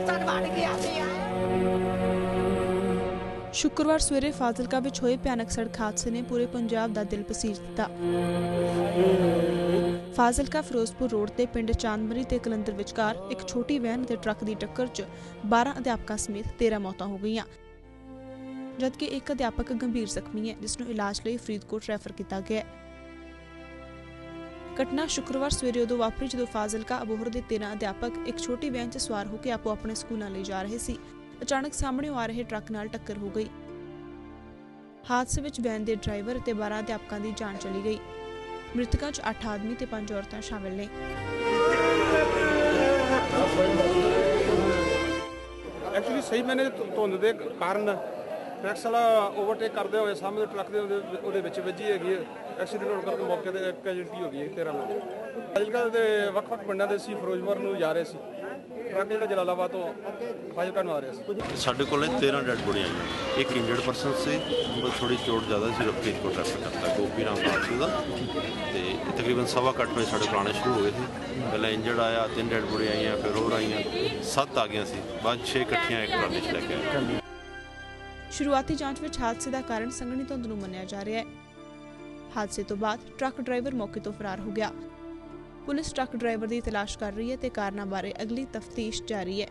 ਦਫ਼ਤਰ ਸ਼ੁੱਕਰਵਾਰ ਸਵੇਰੇ ਫਾਜ਼ਿਲਕਾ ਵਿੱਚ ਹੋਏ ਭਿਆਨਕ ਸੜਕ ਹਾਦਸੇ ਨੇ ਪੂਰੇ ਪੰਜਾਬ ਦਾ ਦਿਲ ਪਸੀਜ ਦਿੱਤਾ। ਫਾਜ਼ਿਲਕਾ ਫਿਰੋਜ਼ਪੁਰ ਰੋਡ ਤੇ ਪਿੰਡ ਚਾਂਦਮਰੀ ਤੇ ਕਲੰਦਰ ਵਿਚਕਾਰ ਇੱਕ ਛੋਟੀ ਵੈਨ ਤੇ ਟਰੱਕ ਦੀ ਟੱਕਰ 'ਚ 12 ਅਧਿਆਪਕਾਂ ਸਮੇਤ 13 ਮੌਤਾਂ ਹੋ ਗਈਆਂ। ਜਦਕਿ ਇੱਕ ਅਧਿਆਪਕ ਗੰਭੀਰ ਜ਼ਖਮੀ ਹੈ, ਜਿਸ ਨੂੰ ਇਲਾਜ ਲਈ ਫਰੀਦਕੋਟ ਰੈਫਰ ਕੀਤਾ ਗਿਆ ਹੈ। ਘਟਨਾ ਸ਼ੁੱਕਰਵਾਰ ਸਵੇਰੇ ਉਦੋਂ ਵਾਪਰੀ ਜਦੋਂ ਫਾਜ਼ਿਲਕਾ ਅਬੋਹਰ ਦੇ 13 ਅਧਿਆਪਕ ਇੱਕ ਛੋਟੀ ਵੈਨ 'ਚ ਸਵਾਰ ਹੋ ਕੇ ਆਪੋ ਆਪਣੇ ਸਕੂਲਾਂ ਲਈ ਜਾ ਰਹੇ ਸੀ। ਅਚਾਨਕ ਸਾਹਮਣੇ ਆ ਰਹੇ ਟਰੱਕ ਨਾਲ ਟੱਕਰ ਹੋ ਗਈ। ਹਾਦਸੇ ਵਿੱਚ ਵੈਨ ਦੇ ਡਰਾਈਵਰ ਅਤੇ 12 ਅਧਿਆਪਕਾਂ ਦੀ ਜਾਨ ਚਲੀ ਗਈ। ਮ੍ਰਿਤਕਾਂ 'ਚ 8 ਆਦਮੀ ਤੇ 5 ਔਰਤਾਂ ਸ਼ਾਮਿਲ ਨੇ। ਐਕਚੁਅਲੀ ਸਹੀ ਮੈਨੇ ਧੁੰਦ ਦੇ ਕਾਰਨ ਟਰੈਕਸ ਵਾਲਾ ਓਵਰਟੇਕ ਕਰਦੇ ਹੋਏ ਸਾਹਮਣੇ ਟਰੱਕ ਦੇ ਉਹਦੇ ਵਿੱਚ ਵੱਜੀ ਹੈਗੀ ਐਕਸੀਡੈਂਟ ਹੋਣ ਕਰਕੇ ਮੌਕੇ ਤੇ ਕੈਜੁਅਲਟੀ ਹੋ ਗਈ ਹੈ 13 ਲੋਕ। ਫਾਜ਼ਿਲਕਾ ਦੇ ਵੱਖ-ਵੱਖ ਪਿੰਡਾਂ ਦੇ ਸੀ, ਫਿਰੋਜ਼ਪੁਰ ਨੂੰ ਜਾ ਰਹੇ ਸੀ। ਟਰੱਕ ਜਿਹੜਾ ਜਲਾਲਾਬਾਦ ਤੋਂ ਫਾਜ਼ਿਲਕਾ ਨੂੰ ਆ ਰਿਹਾ ਸੀ। ਸਾਡੇ ਕੋਲ 13 ਡੈਡ ਬੋਡੀਆਂ ਆਈਆਂ। ਇੱਕ ਇੰਜਰਡ ਪਰਸਨ ਸੀ, ਬਸ ਥੋੜੀ ਚੋਟ ਜ਼ਿਆਦਾ ਸੀ ਰਫੀਕ ਕੋ ਰੈਫਰ ਕਰਤਾ, ਗੋਪੀ ਨਾਮ ਦਾ ਸੀ ਤੇ ਤਕਰੀਬਨ ਸਵਾ ਘੱਟ ਵਜੇ ਸਾਡੇ ਪੁਰਾਣੇ ਸ਼ੁਰੂ ਹੋ ਗਏ ਸੀ। ਪਹਿਲਾਂ ਇੰਜਰਡ ਆਇਆ, ਤਿੰਨ ਡੈਡ ਬੋਡੀਆਂ ਆਈਆਂ, ਫਿਰ ਹੋਰ ਆਈਆਂ। ਸੱਤ ਆ ਗਈਆਂ ਸੀ, ਬਾਅਦ 6 ਇਕੱਠੀਆਂ ਇੱਕ ਟਰਾਲੀ 'ਚ ਲੈ ਕੇ ਆਏ। ਸ਼ੁਰੂਆਤੀ ਜਾਂਚ ਵਿੱਚ ਹਾਦਸੇ ਦਾ ਕਾਰਨ ਸੰਘਣੀ ਧੁੰਦ ਨੂੰ ਮੰਨਿਆ ਜਾ ਰਿਹਾ ਹੈ। ਹਾਦਸੇ ਤੋਂ ਬਾਅਦ ਟਰੱਕ ਡਰਾਈਵਰ ਮੌਕੇ ਤੋਂ ਫਰਾਰ ਹੋ ਗਿਆ। ਪੁਲਿਸ ਟਰੱਕ ਡਰਾਈਵਰ ਦੀ ਤਲਾਸ਼ ਕਰ ਰਹੀ ਹੈ ਤੇ ਕਾਰਨਾਂ ਬਾਰੇ ਅਗਲੀ ਤਫਤੀਸ਼ ਜਾਰੀ ਹੈ।